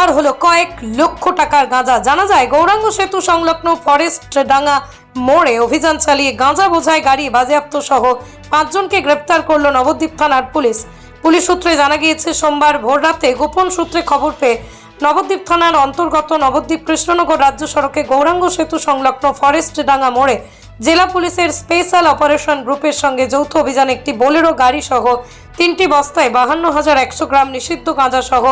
উদ্ধার হলো কয়েক লক্ষ টাকার গাঁজা। জানা যায়, গৌরাঙ্গ সেতু সংলগ্ন ফরেস্ট ডাঙ্গা মোড়ে অভিযান চালিয়ে গাঁজা বোঝাই গাড়ি, বাজেয়াপ্ত সহ পাঁচজনকে গ্রেপ্তার করল নবদ্বীপ থানার পুলিশ। পুলিশ সূত্রে জানা গিয়েছে, সোমবার ভোর রাতে গোপন সূত্রে খবর পেয়ে নবদ্বীপ থানার অন্তর্গত নবদ্বীপ কৃষ্ণনগর রাজ্য সড়কে গৌরাঙ্গ সেতু সংলগ্ন ফরেস্ট ডাঙ্গা মোড়ে জেলা পুলিশের স্পেশাল অপারেশন গ্রুপের সঙ্গে যৌথ অভিযানে একটি বোলেরো গাড়ি সহ তিনটি বস্তায় বাহান্ন হাজার একশো গ্রাম নিষিদ্ধ গাঁজা সহ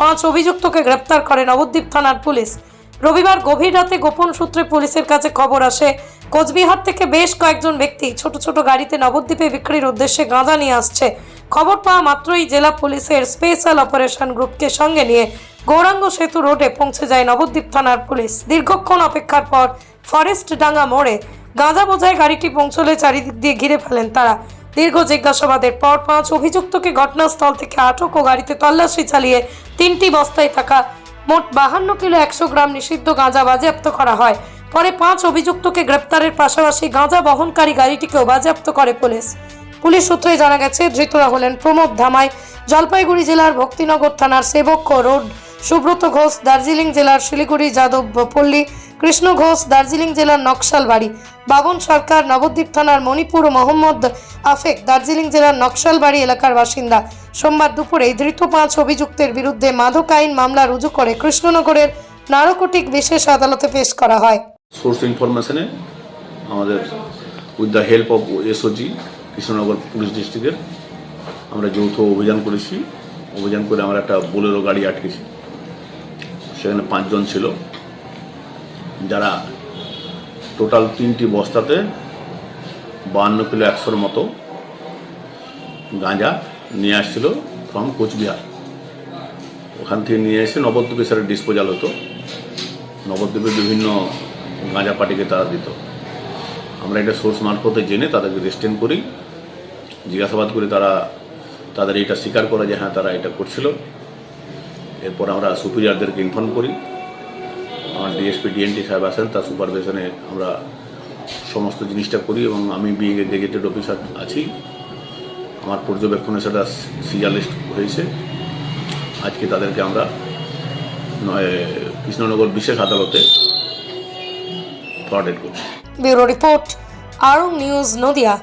পাঁচ অভিযুক্তকে গ্রেপ্তার করে নবদ্বীপ থানার পুলিশ। রবিবার গভীর রাতে গোপন সূত্রে পুলিশের কাছে খবর আসে, কোচবিহার থেকে বেশ কয়েকজন ব্যক্তি ছোট ছোট গাড়িতে নবদ্বীপে বিক্রির উদ্দেশ্যে গাঁজা নিয়ে আসছে। খবর পাওয়া মাত্রই জেলা পুলিশের স্পেশাল অপারেশন গ্রুপকে সঙ্গে নিয়ে গৌরাঙ্গ সেতু রোডে পৌঁছে যায় নবদ্বীপ থানার পুলিশ। দীর্ঘক্ষণ অপেক্ষার পর ফরেস্ট ডাঙ্গা মোড়ে গাঁজা বোঝায় গাড়িটি পৌঁছলে চারিদিক দিয়ে ঘিরে ফেলেন তারা। দীর্ঘ জিজ্ঞাসাবাদের পর পাঁচ অভিযুক্তকে ঘটনাস্থল থেকে আটক ও গাড়িতে তল্লাশি চালিয়ে তিনটি বস্তায় থাকা মোট বাহান্ন কিলো একশো গ্রাম নিষিদ্ধ গাঁজা বাজেয়াপ্ত করা হয়। পরে পাঁচ অভিযুক্তকে গ্রেপ্তারের পাশাপাশি গাঁজা বহনকারী গাড়িটিকেও বাজেয়াপ্ত করে পুলিশ। পুলিশ সূত্রে জানা গেছে, ধৃতরা হলেন প্রমোদ ধামাই, জলপাইগুড়ি জেলার ভক্তিনগর থানার সেবক রোড সুব্রত ঘোষ, দার্জিলিং জেলার শিলিগুড়ি, যাদব পল্লী, কৃষ্ণ ঘোষ, দার্জিলিং জেলার নকশালবাড়ি, বাবন সরকার, নবদ্বীপ থানার মণিপুর, মোহাম্মদ আফেক, দার্জিলিং জেলার নকশালবাড়ি এলাকার বাসিন্দা। সোমবার দুপুরে ধৃত পাঁচ অভিযুক্তের বিরুদ্ধে মাদক আইন মামলা রুজু করে কৃষ্ণনগরের নারকোটিক বিশেষ আদালতে পেশ করা হয়। সোর্স ইনফরমেশনে আমাদের with the help of SOG Krishnanagar police ডিস্ট্রিক্টের আমরা যৌথ অভিযান করেছি। অভিযান করে আমরা একটা বোলেরো গাড়ি আটকেছি। সেখানে পাঁচজন ছিল। যারা টোটাল তিনটি বস্তাতে বাহান্ন কিলো একশোর মতো গাঁজা নিয়ে আসছিল ফ্রম কোচবিহার। ওখান থেকে নিয়ে এসে নবদ্বীপে সেটা ডিসপোজাল হতো। নবদ্বীপে বিভিন্ন গাঁজা পার্টিকে তারা দিত। আমরা এটা সোর্স মারফতে জেনে তাদেরকে রেস্টেন করি। জিজ্ঞাসাবাদ করে তারা তাদের এটা স্বীকার করে যে হ্যাঁ তারা এটা করছিল। এরপর আমরা সুপিরিয়ারদেরকে ইনফর্ম করি। আমার ডিএসপি ডিএনটি সাহেব আসেন তার সুপারভিশনে আমরা সমস্ত জিনিসটা করি এবং আমি বিয়ে গেজেটেড অফিসার আছি। আমার পর্যবেক্ষণে সেটা সিজার লিস্ট হয়েছে। আজকে তাদেরকে আমরা কৃষ্ণনগর বিশেষ আদালতে ফরওয়ার্ডেড করছি। Bureau report, Arong news Nadia.